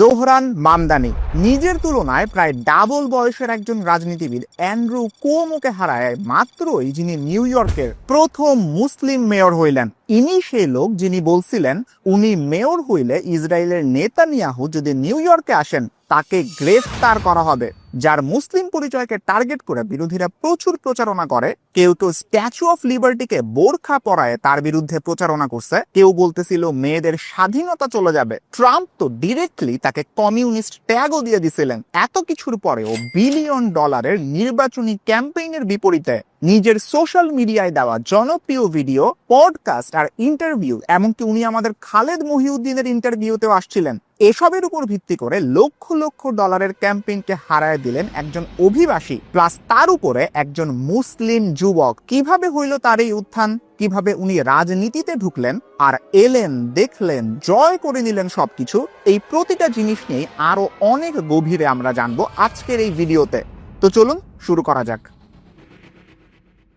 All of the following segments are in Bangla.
জোহরান মামদানি। নিজের তুলনায় প্রায় ডাবল বয়সের একজন রাজনীতিবিদ অ্যান্ড্রু কোমোকে হারায় মাত্রই, যিনি নিউ ইয়র্কের প্রথম মুসলিম মেয়র হইলেন। ইনি সেই লোক যিনি বলছিলেন, উনি মেয়র হইলে ইসরায়েলের নেতানিয়াহু যদি নিউ ইয়র্কে আসেন, তাকে গ্রেফতার করা হবে। যার মুসলিম পরিচয়কে টার্গেট করে বিরোধীরা প্রচুর প্রচারণা করে। কেউ তো স্ট্যাচু অফ লিবার্টিকে বোরখা পরায় তার বিরুদ্ধে প্রচারণা করছে। কেউ বলতেছিল মেয়েদের স্বাধীনতা চলে যাবে। ট্রাম্প তো ডিরেক্টলি তাকে কমিউনিস্ট ট্যাগও দিয়ে দিছিলেন। এত কিছুর পরেও বিলিয়ন ডলারের নির্বাচনী ক্যাম্পেইনের বিপরীতে নিজের সোশ্যাল মিডিয়ায় দেওয়া জনপ্রিয় ভিডিও পডকাস্ট আর ইন্টারভিউ এমনকি উনি আমাদের খালেদ মহিউদ্দিনের ইন্টারভিউতেও আসছিলেন। এসবের উপর ভিত্তি করে লক্ষ লক্ষ ডলারের ক্যাম্পেইনকে হারায় দিলেন একজন অভিবাসী প্লাস তার উপরে একজন মুসলিম যুবক। কীভাবে হইল তার এই উত্থান? কীভাবে উনি রাজনীতিতে ঢুকলেন? আর এলেন, দেখলেন, জয় করে নিলেন সবকিছু? এই প্রতিটা জিনিস নিয়ে আরও অনেক গভীরে আমরা জানব আজকের এই ভিডিওতে তো চলুন, শুরু করা যাক।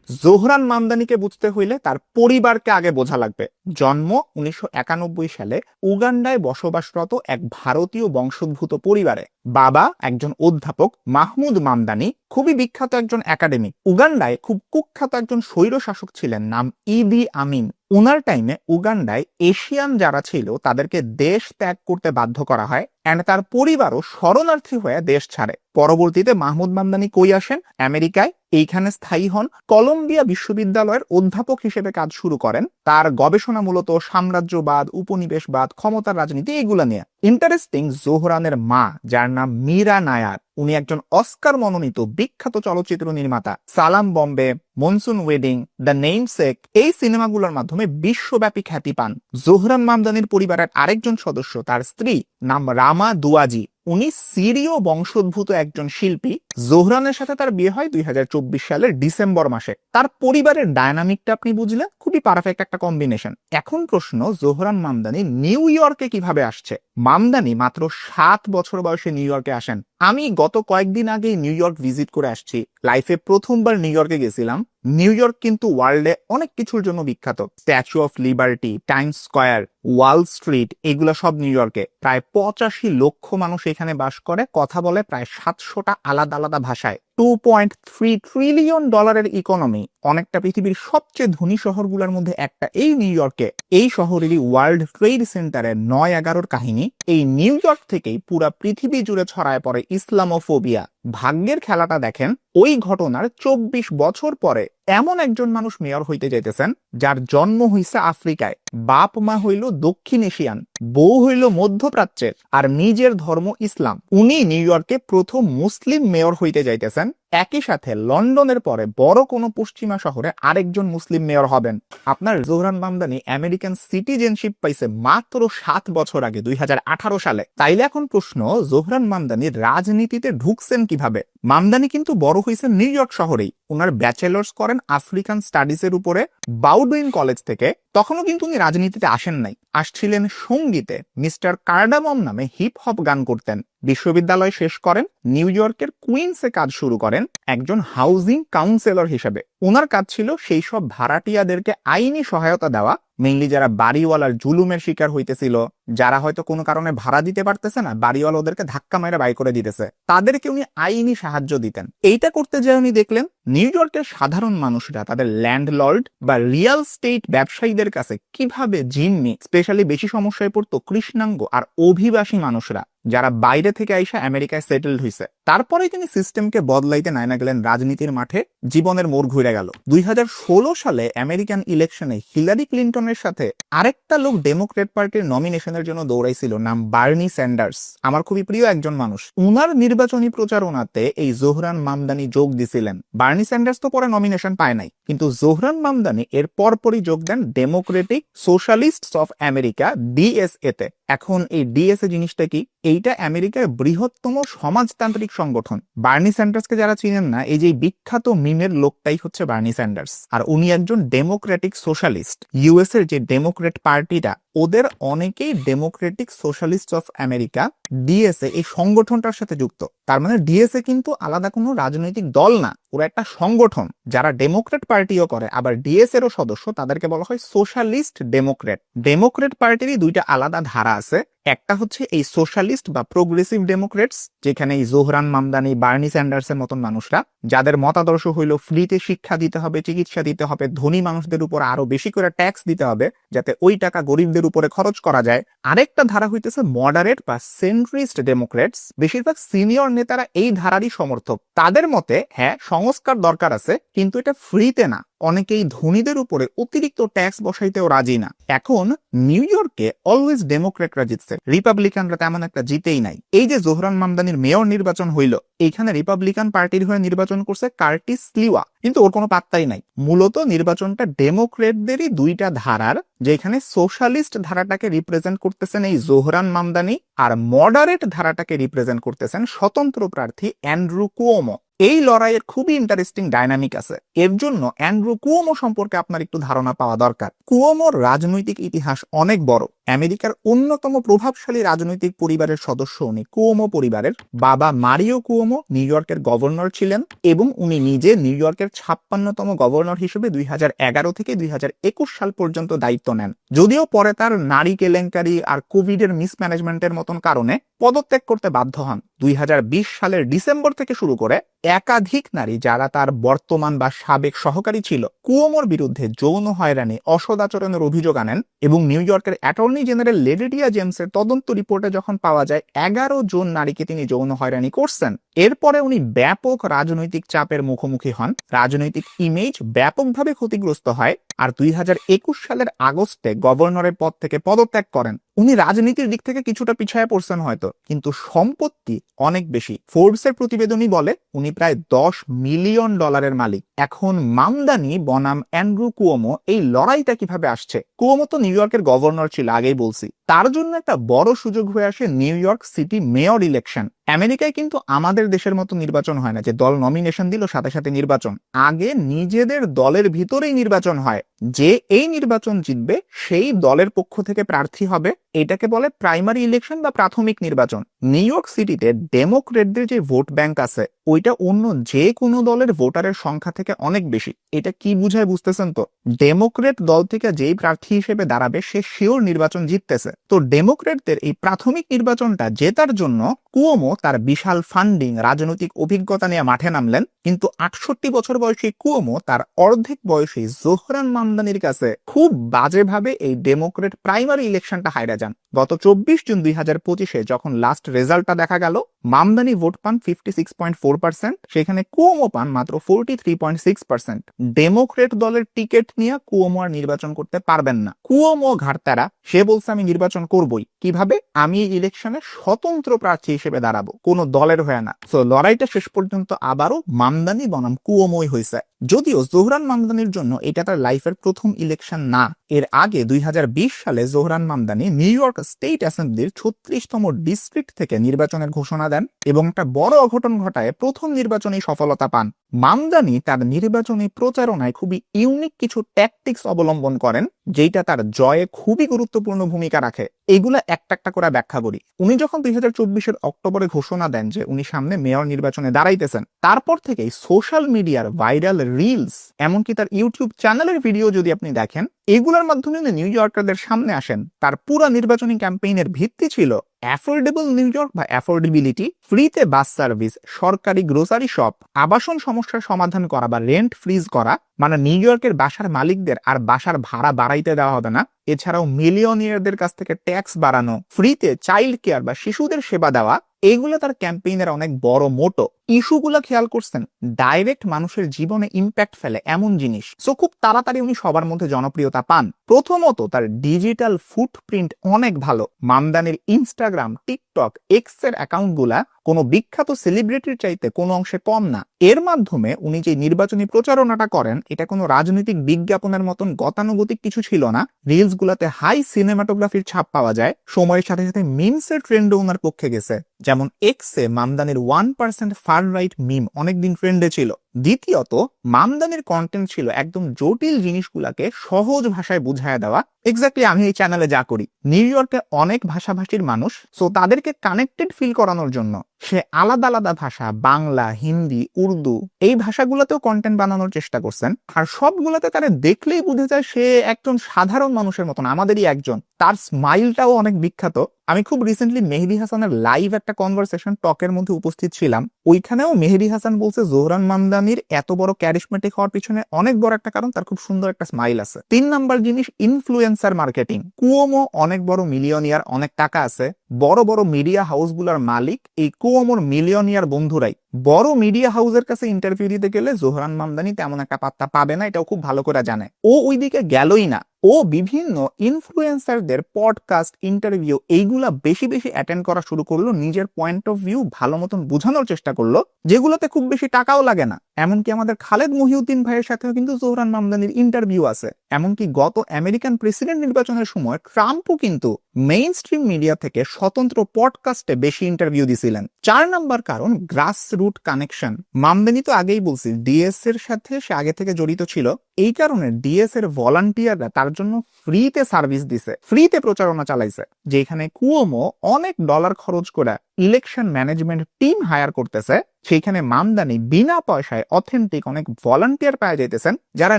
জোহরান মামদানিকে বুঝতে হইলে তার পরিবারকে আগে বোঝা লাগবে। জন্ম উনিশশো একানব্বই সালে উগান্ডায় বসবাসরত এক ভারতীয় বংশোদ্ভূত পরিবারে। বাবা একজন অধ্যাপক, মাহমুদ মামদানি খুবই বিখ্যাত একজন একাডেমিক। উগান্ডায় খুব কুখ্যাত একজন স্বৈর শাসক ছিলেন, নাম ইদি আমিন। উনার টাইমে উগান্ডায় এশিয়ান যারা ছিল, তাদেরকে দেশ ত্যাগ করতে বাধ্য করা হয় অ্যান্ড তার পরিবারও শরণার্থী হয়ে দেশ ছাড়ে। পরবর্তীতে মাহমুদ মামদানি কই আসেন? আমেরিকায়। এইখানে স্থায়ী হন। কলম্বিয়া বিশ্ববিদ্যালয়ের অধ্যাপক হিসেবে কাজ শুরু করেন। তার গবেষণা মূলত সাম্রাজ্যবাদ, উপনিবেশবাদ, ক্ষমতার রাজনীতি এগুলা নিয়ে। ইন্টারেস্টিং জোহরানের মা, যার নাম মীরা নায়ার, উনি একজন অস্কার মনোনীত বিখ্যাত চলচ্চিত্র নির্মাতা। Salaam Bombay, monsoon wedding, the namesake এই সিনেমাগুলোর মাধ্যমে বিশ্বব্যাপী খ্যাতি পান। জোহরান মামদানির পরিবারের আরেকজন সদস্য, তার স্ত্রী, নাম রামা দুয়াজি। উনি সিরীয় বংশোদ্ভূত একজন শিল্পী। জোহরানের সাথে তার বিয়ে হয় দুই হাজার চব্বিশ সালের ডিসেম্বর মাসে। তার পরিবারের ডায়নামিকটা আপনি বুঝলেন? খুবই পারফেক্ট একটা কম্বিনেশন এখন প্রশ্ন, জোহরান মামদানি নিউ ইয়র্কে কীভাবে আসছে? মামদানি মাত্র সাত বছর বয়সে নিউ ইয়র্কে আসেন। আমি গত কয়েকদিন আগে নিউ ইয়র্ক ভিজিট করে আসছি। লাইফে প্রথমবার নিউ ইয়র্কে গেছিলাম। নিউ ইয়র্ক কিন্তু ওয়ার্ল্ডে অনেক কিছুর জন্য বিখ্যাত। Statue of Liberty Time Square Wall Street এগুলো সব নিউ ইয়র্কে। প্রায় পঁচাশি লক্ষ মানুষ এখানে বাস করে। কথা বলে প্রায় সাতশোটা আলাদা আলাদা ভাষায়। টু পয়েন্ট থ্রি ট্রিলিয়ন ডলারের ইকোনমি অনেকটা পৃথিবীর সবচেয়ে ধনী শহরগুলোর মধ্যে একটা। এই নিউ ইয়র্কে এই শহরেরই ওয়ার্ল্ড ট্রেড সেন্টারের নয় এগারোর কাহিনী। এই নিউ ইয়র্ক থেকেই পুরা পৃথিবী জুড়ে ছড়ায় পড়ে ইসলামোফোবিয়া। ভাগ্যের খেলাটা দেখেন, ওই ঘটনার চব্বিশ বছর পরে এমন একজন মানুষ মেয়র হইতে যাইতেছেন, যার জন্ম হইছে আফ্রিকায়। বাপ মা হইল দক্ষিণ এশিয়ান, বউ হইল মধ্যপ্রাচ্যের, আর নিজের ধর্ম ইসলাম। উনি নিউ ইয়র্কে প্রথম মুসলিম মেয়র হইতে যাইতেছেন। একই সাথে লন্ডনের পরে বড় কোনো পশ্চিমা শহরে আরেকজন মুসলিম মেয়র হবেন। আপনার জোহরান মামদানি আমেরিকান সিটিজেনশিপ পাইছে মাত্র সাত বছর আগে, দুই হাজার আঠারো সালে। তাইলে এখন প্রশ্ন, জোহরান মামদানি রাজনীতিতে ঢুকছেন কীভাবে? মামদানি কিন্তু বড় হয়েছে নিউ ইয়র্ক শহরেই। ওনার ব্যাচেলার্স করেন আফ্রিকান স্টাডিজ এর উপরে, বাউডুইন কলেজ থেকে তখনও কিন্তু উনি রাজনীতিতে আসেন নাই। আসছিলেন সঙ্গীতে। মিস্টার কার্ডামম নামে হিপ হপ গান করতেন। বিশ্ববিদ্যালয় শেষ করেন, নিউ ইয়র্কের কুইন্সে কাজ শুরু করেন একজন হাউজিং কাউন্সিলর হিসেবে। ওনার কাজ ছিল সেই সব ভাড়াটিয়াদেরকে আইনি সহায়তা দেওয়া মেইনলি যারা বাড়িওয়ালার জুলুমের শিকার হইতেছিল, যারা হয়তো কোনো কারণে ভাড়া দিতে পারতেছে না বাড়িওয়ালা ওদেরকে ধাক্কা মেরে বাই করে দিতেছে। তাদেরকে উনি আইনি সাহায্য দিতেন। এইটা করতে যেয়ে উনি দেখলেন, নিউ ইয়র্কের সাধারণ মানুষরা, তাদের ল্যান্ডলর্ড বা রিয়েল স্টেট ব্যবসায়ীদের কাছে কীভাবে জিম্মি, স্পেশালি বেশি সমস্যায় পড়তো কৃষ্ণাঙ্গ আর অভিবাসী মানুষরা যারা বাইরে থেকে আইসা আমেরিকায় সেটেলড হইছে। তারপরে তিনি সিস্টেমকে বদলাইতে নাইনা গেলেন রাজনীতির মাঠে, জীবনের মোড় ঘুরে গেল। দুই হাজার ষোলো সালে আমেরিকান ইলেকশনে হিলারি ক্লিন্টনের সাথে আরেকটা লোক ডেমোক্রেট পার্টির নমিনেশনের জন্য দৌড়াইছিল, নাম বার্নি স্যান্ডার্স। আমার খুবই প্রিয় একজন মানুষ। উনার নির্বাচনী প্রচারণাতে এই জোহরান মামদানি যোগ দিছিলেন। বার্নি স্যান্ডার্স তো পরে নমিনেশন পায় নাই, কিন্তু জোহরান মামদানি এর পরপরই যোগ দেন Democratic Socialist of America DSA তে। এখন এই ডিএসএ জিনিসটা কি? এইটা আমেরিকার বৃহত্তম সমাজতান্ত্রিক সংগঠন। বার্নি স্যান্ডার্সকে যারা চিনেন না, এই যে বিখ্যাত মিমের লোকটাই হচ্ছে বার্নি স্যান্ডার্স। আর উনি একজন ডেমোক্রেটিক সোশ্যালিস্ট। ইউএস এর যে ডেমোক্রেট পার্টিটা ওদের অনেকেই Democratic Socialist of America DSA এই সংগঠনটার সাথে যুক্ত। তার মানে ডিএসএ কিন্তু আলাদা কোনো রাজনৈতিক দল না, ওরা একটা সংগঠন। যারা ডেমোক্রেট পার্টিও করে, আবার ডিএস এরও সদস্য, তাদেরকে বলা হয় সোশ্যালিস্ট ডেমোক্রেট ডেমোক্রেট পার্টিরই দুইটা আলাদা ধারা আছে। একটা হচ্ছে এই সোশ্যালিস্ট বা প্রোগ্রেসিভ ডেমোক্রেটস যেখানে এই জোহরান মামদানি বার্নি স্যান্ডার্সের মতন মানুষরা, যাদের মতাদর্শ হইল ফ্রিতে শিক্ষা দিতে হবে, চিকিৎসা দিতে হবে, ধনী মানুষদের উপর আরও বেশি করে ট্যাক্স দিতে হবে, যাতে ওই টাকা গরিবদের উপরে খরচ করা যায়। আরেকটা ধারা হইতেছে মডারেট বা সেন্ট্রিস্ট ডেমোক্রেটস বেশিরভাগ সিনিয়র নেতারা এই ধারারই সমর্থক। তাদের মতে হ্যাঁ সংস্কার দরকার আছে, কিন্তু এটা ফ্রিতে না। অনেকেই ধনীদের উপরে অতিরিক্ত ট্যাক্স বসাইতেও রাজি না। এখন নিউ ইয়র্কে অলওয়েজ ডেমোক্রেটরা জিতছে। রিপাবলিকানরা তেমন একটা জিতেই নাই। এই যে জোহরান মামদানির মেয়র নির্বাচন হইল, এইখানে রিপাবলিকান পার্টির হয়ে নির্বাচন করছে কার্টিস স্লিওয়া কিন্তু ওর কোনো পাত্তাই নাই। মূলত নির্বাচনটা ডেমোক্রেটদেরই দুইটা ধারার, যেখানে সোশ্যালিস্ট ধারাটাকে রিপ্রেজেন্ট করতেছেন এই জোহরান মামদানি আর মডারেট ধারাটাকে রিপ্রেজেন্ট করতেছেন স্বতন্ত্র প্রার্থী অ্যান্ড্রু কুওমো এই লড়াইয়ের খুবই ইন্টারেস্টিং ডাইনামিক আছে। এর জন্য অ্যান্ড্রু কুয়োমো সম্পর্কে আপনার একটু ধারণা পাওয়া দরকার। কুয়োমোর রাজনৈতিক ইতিহাস অনেক বড়। আমেরিকার অন্যতম প্রভাবশালী রাজনৈতিক পরিবারের সদস্য উনি কুয়োমো পরিবারের বাবা মারিও কুয়োমো, নিউ ইয়র্কের গভর্নর ছিলেন এবং উনি নিজে নিউ ইয়র্কের ছাপ্পান্নতম গভর্নর হিসেবে দুই হাজার এগারো থেকে দুই হাজার একুশ সাল পর্যন্ত দায়িত্ব নেন। যদিও পরে তার নারী কেলেঙ্কারি আর কোভিড এর মিসম্যানেজমেন্টের মতন কারণে পদত্যাগ করতে বাধ্য হন। দুই হাজার বিশ সালের ডিসেম্বর থেকে শুরু করে একাধিক নারী যারা তার বর্তমান বা সাবেক সহকারী ছিল, কুয়োমোর বিরুদ্ধে যৌন হয়রানি, অসদাচরণের অভিযোগ আনেন এবং নিউ ইয়র্কের অ্যাটর্নি জেনারেল লেডেডিয়া জেমসের তদন্ত রিপোর্টে যখন পাওয়া যায়, এগারো জন নারীকে তিনি যৌন হয়রানি করছেন। এরপরে উনি ব্যাপক রাজনৈতিক চাপের মুখোমুখি হন। রাজনৈতিক ইমেজ ব্যাপকভাবে ক্ষতিগ্রস্ত হয়। আর দুই হাজার একুশ সালের আগস্টে গভর্নরের পদ থেকে পদত্যাগ করেন। উনি রাজনীতির দিক থেকে কিছুটা পিছায় পড়ছেন হয়তো, কিন্তু সম্পত্তি অনেক বেশি। ফোর্বসের প্রতিবেদনই বলে উনি প্রায় দশ মিলিয়ন ডলারের মালিক। এখন মামদানি, বনাম, অ্যান্ড্রু কুয়োমো এই লড়াইটা কীভাবে আসছে? কুয়োমো তো নিউ ইয়র্কের গভর্নর ছিল, আগেই বলছি। তার জন্য একটা বড় সুযোগ হয়ে আসে New York city mayor election. আমেরিকায় কিন্তু আমাদের দেশের মতো নির্বাচন হয় না। যে দল নমিনেশন দিল, সাথে সাথে নির্বাচন। আগে নিজেদের দলের ভিতরেই নির্বাচন হয়। যে এই নির্বাচন জিতবে, সেই দলের পক্ষ থেকে প্রার্থী হবে। এটাকে বলে প্রাইমারি ইলেকশন বা প্রাথমিক নির্বাচন। নিউ ইয়র্ক সিটিতে ডেমোক্রেটদের যে ভোট ব্যাংক আছে, ওইটা অন্য যে কোনো দলের ভোটারের সংখ্যা থেকে অনেক বেশি। এটা কি বুঝায় বুঝতেছেন তো? ডেমোক্রেট দল থেকে যেই প্রার্থী হিসেবে দাঁড়াবে, সে শিওর নির্বাচন জিততেছে। তো ডেমোক্রেটদের এই প্রাথমিক নির্বাচনটা জেতার জন্য কুয়োমো তার বিশাল ফান্ডিং রাজনৈতিক অভিজ্ঞতা নিয়ে মাঠে নামলেন। কিন্তু আটষট্টি বছর বয়সী কুয়োমো তার অর্ধেক বয়সী জোহরান মামদানির কাছে খুব বাজেভাবে এই ডেমোক্রেট প্রাইমারি ইলেকশনটা হাইরা যান। গত চব্বিশ জুন দুই হাজার পঁচিশে যখন লাস্ট রেজাল্টটা দেখা গেল। মামদানি ভোট পান fifty six point four percent সেখানে কুয়োমো পান মাত্র forty three point six percent Democrat দলের টিকিট নিয়ে কুয়োমো আর নির্বাচন করতে পারবেন না। কুয়োমো ঘাটতারা, সে বলছে আমি নির্বাচন করবই। কীভাবে? আমি এই ইলেকশনে স্বতন্ত্র প্রার্থী হিসেবে দাঁড়াবো। কোনো দলের হয়ে না। তো লড়াইটা শেষ পর্যন্ত আবারও মামদানি বনাম কুয়োময় হয়েছে যদিও জোহরান মামদানির জন্য এটা তার লাইফের প্রথম ইলেকশন না, এর আগে দুই হাজার বিশ সালে Zohran Mamdani New York state অ্যাসেম্বলির ছত্রিশতম ডিস্ট্রিক্ট থেকে নির্বাচনের ঘোষণা দেন এবং একটা বড় অঘটন ঘটায় প্রথম নির্বাচনী সফলতা পান। মামদানি তার নির্বাচনী প্রচারণায় খুবই ইউনিক কিছু ট্যাকটিক্স অবলম্বন করেন যেটা তার জয়ে খুবই গুরুত্বপূর্ণ ভূমিকা রাখে। এগুলা একটা একটা করে ব্যাখ্যা করি। উনি যখন দুই হাজার চব্বিশের অক্টোবরে ঘোষণা দেন যে উনি সামনে মেয়র নির্বাচনে দাঁড়াইতেছেন, তারপর থেকেই সোশ্যাল মিডিয়ার ভাইরাল রিলস, এমনকি তার ইউটিউব চ্যানেলের ভিডিও যদি আপনি দেখেন, এগুলোর মাধ্যমে উনি নিউ ইয়র্কারদের সামনে আসেন। তার পুরো নির্বাচনী ক্যাম্পেইনের ভিত্তি ছিল অ্যাফোর্ডেবল নিউ ইয়র্ক বা অ্যাফোর্ডেবিলিটি ফ্রিতে বাস সার্ভিস সরকারি গ্রোসারি শপ আবাসন সমস্যার সমাধান করা বা রেন্ট ফ্রিজ করা মানে নিউ ইয়র্কের বাসার মালিকদের আর বাসার ভাড়া বাড়াইতে দেওয়া হবে না। এছাড়াও মিলিয়নিয়ারদের কাছ থেকে ট্যাক্স বাড়ানো ফ্রিতে চাইল্ড কেয়ার বা শিশুদের সেবা দেওয়া, এগুলো তার ক্যাম্পেইনের অনেক বড় মোটো। ইস্যুগুলো খেয়াল করছেন, ডাইরেক্ট মানুষের জীবনে ইম্প্যাক্ট ফেলে এমন জিনিস। সো খুব তাড়াতাড়ি উনি সবার মধ্যে জনপ্রিয়তা পান। প্রথমত তার ডিজিটাল ফুটপ্রিন্ট অনেক ভালো। মামদানির ইনস্টাগ্রাম টিকটক এক্সের অ্যাকাউন্টগুলা কোনো বিখ্যাত সেলিব্রিটির চাইতে কোনো অংশে কম না। এর মাধ্যমে উনি যে নির্বাচনী প্রচারণাটা করেন, এটা কোনো রাজনৈতিক বিজ্ঞাপনের মতন গতানুগতিক কিছু ছিল না। রিলস গুলাতে হাই সিনেমাটোগ্রাফির ছাপ পাওয়া যায়। সময়ের সাথে সাথে মিমসের ট্রেন্ডও ওনার পক্ষে গেছে। যেমন এক্সে মামদানির ওয়ান পার্সেন্ট রাইট মিম অনেকদিন ট্রেন্ডে ছিল। দ্বিতীয়ত, মামদানির কন্টেন্ট ছিল একদম জটিল জিনিসগুলাকে সহজ ভাষায় বুঝায় দেওয়া। এক্স্যাক্টলি আমি এই চ্যানেলে যা করি নিউ ইয়র্কে অনেক ভাষাভাষীর মানুষ সো তাদেরকে কানেক্টেড ফিল করানোর জন্য সে আলাদা আলাদা ভাষা, বাংলা, হিন্দি, উর্দু, এই ভাষাগুলোতেও কন্টেন্ট বানানোর চেষ্টা করছেন। আর সবগুলোতে তারা দেখলেই বুঝে যায় সে একজন সাধারণ মানুষের মতন, আমাদেরই একজন। তার স্মাইলটাও অনেক বিখ্যাত। আমি খুব রিসেন্টলি মেহেদি হাসানের লাইভ একটা কনভারসেশন টকের মধ্যে উপস্থিত ছিলাম। ওইখানেও মেহেদি হাসান বলছে, জোহরান মামদানির এত বড় ক্যারিসমেটিক হওয়ার পিছনে অনেক বড় একটা কারণ, তার খুব সুন্দর একটা স্মাইল আছে। তিন নাম্বার জিনিস ইনফ্লুয়েন্সার মার্কেটিং কুয়োমো অনেক বড় মিলিয়নিয়ার অনেক টাকা আছে। বড় বড় মিডিয়া হাউসগুলোর মালিক এই কুয়োমোর মিলিয়নিয়ার বন্ধুরাই। বড় মিডিয়া হাউসের কাছে ইন্টারভিউ দিতে গেলে জোহরান মামদানি তেমন একটা পাত্তা পাবে না, এটাও খুব ভালো করে জানে। ও ওইদিকে গেলই না। ও বিভিন্ন ইনফ্লুয়েন্সারদের পডকাস্ট ইন্টারভিউ এইগুলা বেশি বেশি অ্যাটেন্ড করা শুরু করল, নিজের পয়েন্ট অফ ভিউ ভালো মতন বোঝানোর চেষ্টা করল, যেগুলোতে খুব বেশি টাকাও লাগে না। এমনকি আমাদের খালেদ মহিউদ্দিন ভাইয়ের সাথেও কিন্তু জোহরান মামদানির ইন্টারভিউ আছে। এমনকি গত আমেরিকান প্রেসিডেন্ট নির্বাচনের সময় ট্রাম্পও কিন্তু মেইন স্ট্রিম মিডিয়া থেকে স্বতন্ত্র পডকাস্টে বেশি ইন্টারভিউ দিছিলেন। চার নাম্বার কারণ গ্রাস রুট কানেকশন মামদানি তো আগেই বলছি ডিএস এর সাথে সে আগে থেকে জড়িত ছিল। এই কারণে ডিএস এর ভলান্টিয়াররা তার জন্য ফ্রিতে সার্ভিস দিছে ফ্রিতে প্রচারণা চালাইছে, যেখানে কুয়োমো অনেক ডলার খরচ করে ইলেকশন ম্যানেজমেন্ট টিম হায়ার করতেছে, সেইখানে মামদানি বিনা পয়সায় অথেন্টিক অনেক ভলান্টিয়ার পাওয়া যাইতেছেন, যারা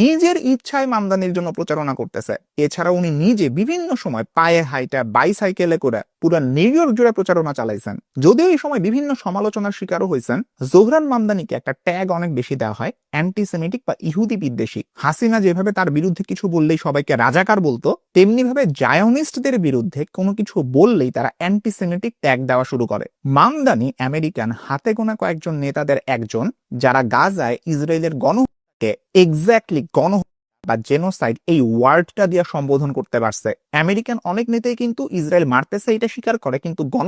নিজের ইচ্ছায় মামদানির জন্য প্রচারণা করতেছে। এছাড়া উনি নিজে বিভিন্ন সময় পায়ে হাইটা বাইসাইকেলে করে পুরো নিউ ইয়র্ক জুড়ে প্রচারণা চালাইছেন। যদিও এই সময় বিভিন্ন সমালোচনার শিকারও হয়েছেন জোহরান মামদানিকে একটা ট্যাগ অনেক বেশি দেওয়া হয় অ্যান্টিসেমিটিক বা ইহুদি বিদ্বেষী। হাসিনা যেভাবে তার বিরুদ্ধে কিছু বললেই সবাইকে রাজাকার বলতো তেমনি ভাবে জায়নিস্টদের বিরুদ্ধে কোনো কিছু বললেই তারা অ্যান্টিসেমিটিক ট্যাগ দেওয়া শুরু করে। মামদানি আমেরিকান হাতে গোনা কয়েকজন নেতাদের একজন, যারা গাজায় ইসরায়েলের গণহত্যাকে এক্স্যাক্টলি গণ বা জেনোসাইড এই ওয়ার্ডটা দিয়ে সম্বোধন করতে পারছে। আমেরিকান অনেক নেতাই কিন্তু ইসরায়েল মারতেছে এটা স্বীকার করে, কিন্তু গণ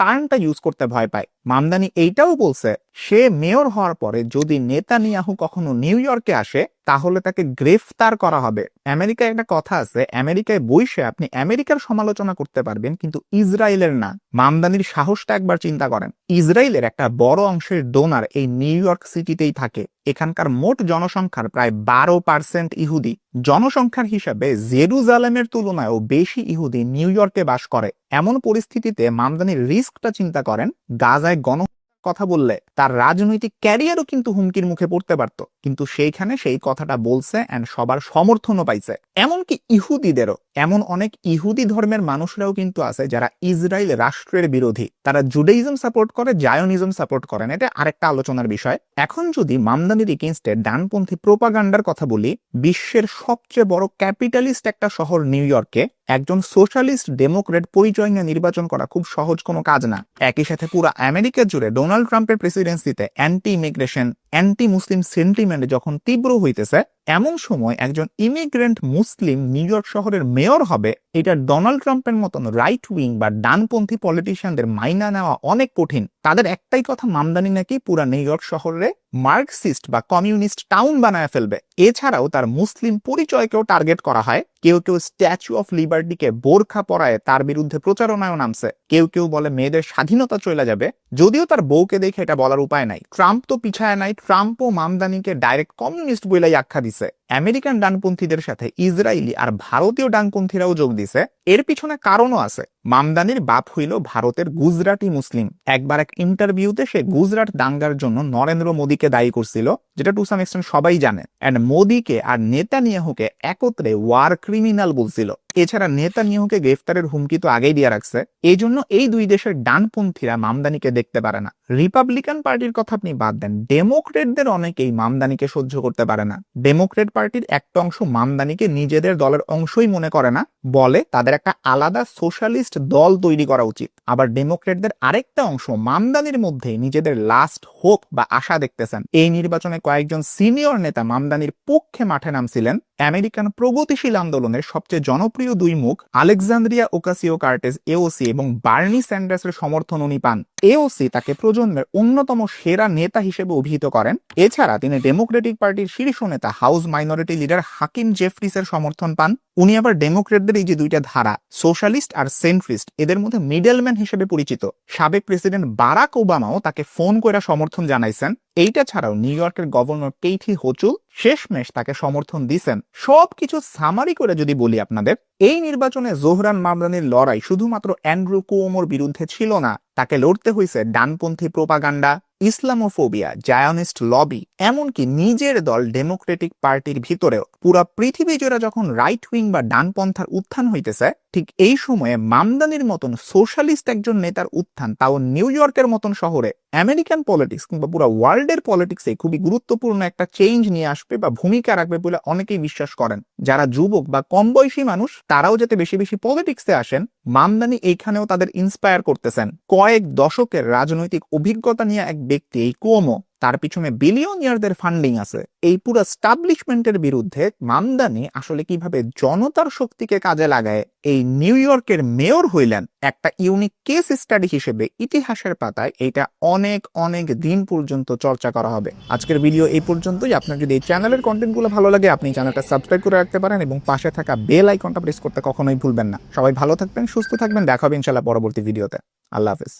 টার্নটা ইউজ করতে ভয় পায়। মামদানি এইটাও বলছে, সে মেয়র হওয়ার পরে যদি নেতানিয়াহু কখনো নিউ ইয়র্কে আসে, তাহলে তাকে গ্রেফতার করা হবে। আমেরিকায় একটা কথা আছে, আমেরিকায় বইসে আপনি আমেরিকার সমালোচনা করতে পারবেন, কিন্তু ইসরায়েলের না। মামদানির সাহসটা একবার চিন্তা করেন। ইসরায়েলের একটা বড় অংশের ডোনার এই নিউ ইয়র্ক সিটিতেই থাকে। এখানকার মোট জনসংখ্যার প্রায় বারো পার্সেন্ট ইহুদি। জনসংখ্যার হিসাবে জেরুজালেমের তুলনায়ও বেশি ইহুদি নিউ ইয়র্কে বাস করে। এমন পরিস্থিতিতে মামদানির রিস্কটা চিন্তা করেন, গাজায় গণ কথা বললে তার রাজনৈতিক ক্যারিয়ারও কিন্তু হুমকির মুখে পড়তে পারত। কিন্তু সেইখানে সেই কথাটা বলছে অ্যান্ড সবার সমর্থনও পাইছে। এমনকি ইহুদিদেরও। এমন অনেক ইহুদি ধর্মের মানুষরাও কিন্তু আছে যারা ইসরায়েল রাষ্ট্রের বিরোধী। তারা জুডাইজম সাপোর্ট করে, জায়নিজম সাপোর্ট করেন এটা আরেকটা আলোচনার বিষয়। এখন যদি মামদানির এগেনস্টে ডানপন্থী প্রোপাগান্ডার কথা বলি, বিশ্বের সবচেয়ে বড় ক্যাপিটালিস্ট একটা শহর নিউ ইয়র্কে। একজন সোশ্যালিস্ট ডেমোক্রেট পরিচয় নিয়ে নির্বাচন করা খুব সহজ কোনো কাজ না। একই সাথে পুরো আমেরিকা জুড়ে ডোনাল্ড ট্রাম্পের প্রেসিডেন্সিতে anti immigration anti Muslim sentiment যখন তীব্র হইতেছে, এমন সময় একজন ইমিগ্রেন্ট মুসলিম নিউ ইয়র্ক শহরের মেয়র হবে। এটা ডোনাল্ড ট্রাম্পের মতন রাইট উইং বা ডানপন্থী পলিটিশিয়ানদের মাইনা নেওয়া অনেক কঠিন। তাদের একটাই কথা, মামদানি নাকি পুরা নিউ ইয়র্ক শহরে মার্কসিস্ট বা কমিউনিস্ট টাউন বানায় ফেলবে। এছাড়াও তার মুসলিম পরিচয়কেও টার্গেট করা হয়। কেউ কেউ স্ট্যাচু অফ লিবার্টিকে বোরখা পরায় তার বিরুদ্ধে প্রচারণায় নামছে। কেউ কেউ বলে মেয়েদের স্বাধীনতা চলে যাবে। যদিও তার বউকে দেখে এটা বলার উপায় নাই। ট্রাম্প তো পিছায় নাই ট্রাম্পও মামদানিকে ডাইরেক্ট কমিউনিস্ট বইলাই আখ্যা দিছে। আমেরিকান ডানপন্থীদের সাথে ইসরায়েলি আর ভারতীয় ডানপন্থীরাও যোগ দিছে। এর পিছনে কারণও আছে। মামদানির বাপ হইল ভারতের গুজরাটি মুসলিম। একবার এক ইন্টারভিউতে সে গুজরাট দাঙ্গার জন্য নরেন্দ্র মোদীকে দায়ী করছিল, যেটা টু সাম এক্সটেন্ট সবাই জানে। অ্যান্ড মোদীকে আর নেতানিয়াহুকে একত্রে ওয়ার ক্রিমিনাল বলছিল। এছাড়া নেতানিয়াহুকে গ্রেফতারের হুমকি তো আগেই দিয়ে রাখছে। এই জন্য এই দুই দেশের ডানপন্থীরা মামদানিকে দেখতে পারে না। রিপাবলিকান পার্টির কথা আপনি বাদ দেন। ডেমোক্রেটদের অনেকেই মামদানিকে সহ্য করতে পারে না। ডেমোক্রেট পার্টির একটা অংশ মামদানিকে নিজেদের দলের অংশই মনে করে না। বলে তাদের একটা আলাদা সোশ্যালিস্ট দল তৈরি করা উচিত। আবার ডেমোক্রেটদের আরেকটা অংশ মামদানির মধ্যে নিজেদের লাস্ট হোপ বা আশা দেখতেছেন। এই নির্বাচনে কয়েকজন সিনিয়র নেতা মামদানির পক্ষে মাঠে নামছিলেন। আমেরিকান প্রগতিশীল আন্দোলনের সবচেয়ে জনপ্রিয় দুই মুখ আলেকজান্দ্রিয়া ওকাসিও কার্টেস এওসি এবং বার্নি স্যান্ডার্সের সমর্থন উনি পান। এওসি তাকে প্রজন্মের অন্যতম সেরা নেতা হিসেবে অভিহিত করেন। এছাড়া তিনি ডেমোক্রেটিক পার্টির শীর্ষ নেতা হাউস মাইনরিটি লিডার হাকিম জেফরিসের সমর্থন পান। উনি আবার ডেমোক্রেটদের এই যে দুইটা ধারা সোশ্যালিস্ট আর সেন্ট্রিস্ট এদের মধ্যে মিডলম্যান হিসেবে পরিচিত। সাবেক প্রেসিডেন্ট বারাক ওবামাও তাকে ফোন করে সমর্থন জানাইছেন। এইটা ছাড়াও নিউ ইয়র্কের গভর্নর কেইথি হোচুল শেষমেশ তাকে সমর্থন দিছেন। সবকিছু সামারি করে যদি বলি আপনাদের, এই নির্বাচনে জোহরান মামদানির লড়াই শুধুমাত্র অ্যান্ড্রু কুওমোর বিরুদ্ধে ছিল না, তাকে লড়তে হয়েছে ডানপন্থী প্রোপাগান্ডা ইসলামোফোবিয়া জায়নিস্ট লবি এমনকি নিজের দল ডেমোক্রেটিক পার্টির ভিতরেও। পুরা পৃথিবী জোড়া যখন রাইট উইং বা ডানপন্থার উত্থান হইতেছে ঠিক এই সময়ে মামদানির মতন সোশ্যালিস্ট একজন নেতার উত্থান, তাও নিউ ইয়র্কের মতন শহরে, আমেরিকান পলিটিক্স কিংবা পুরো ওয়ার্ল্ডের পলিটিক্সে খুবই গুরুত্বপূর্ণ একটা চেঞ্জ নিয়ে আসবে বা ভূমিকা রাখবে বলে অনেকেই বিশ্বাস করেন। যারা যুবক বা কম বয়সী মানুষ, তারাও যাতে বেশি বেশি পলিটিক্সে আসেন, মামদানি এইখানেও তাদের ইন্সপায়ার করতেছেন। কয়েক দশকের রাজনৈতিক অভিজ্ঞতা নিয়ে এক ব্যক্তি, এই কোমো তার পিছনে বিলিয়নিয়ারদের ফান্ডিং আছে। এই পুরো স্টাবলিশমেন্টের বিরুদ্ধে মামদানি আসলে কীভাবে জনতার শক্তিকে কাজে লাগায়, এই নিউ ইয়র্কের মেয়র হইলেন একটা ইউনিক কেস স্টাডি হিসেবে ইতিহাসের পাতায় এটা অনেক অনেক দিন পর্যন্ত চর্চা করা হবে। আজকের ভিডিও এই পর্যন্তই। আপনার যদি এই চ্যানেলের কন্টেন্টগুলো ভালো লাগে, আপনি চ্যানেলটা সাবস্ক্রাইব করে রাখতে পারেন এবং পাশে থাকা বেল আইকনটা প্রেস করতে কখনোই ভুলবেন না। সবাই ভালো থাকবেন, সুস্থ থাকবেন। দেখা হবে ইনশাল্লাহ পরবর্তী ভিডিওতে আল্লাহ হাফেজ।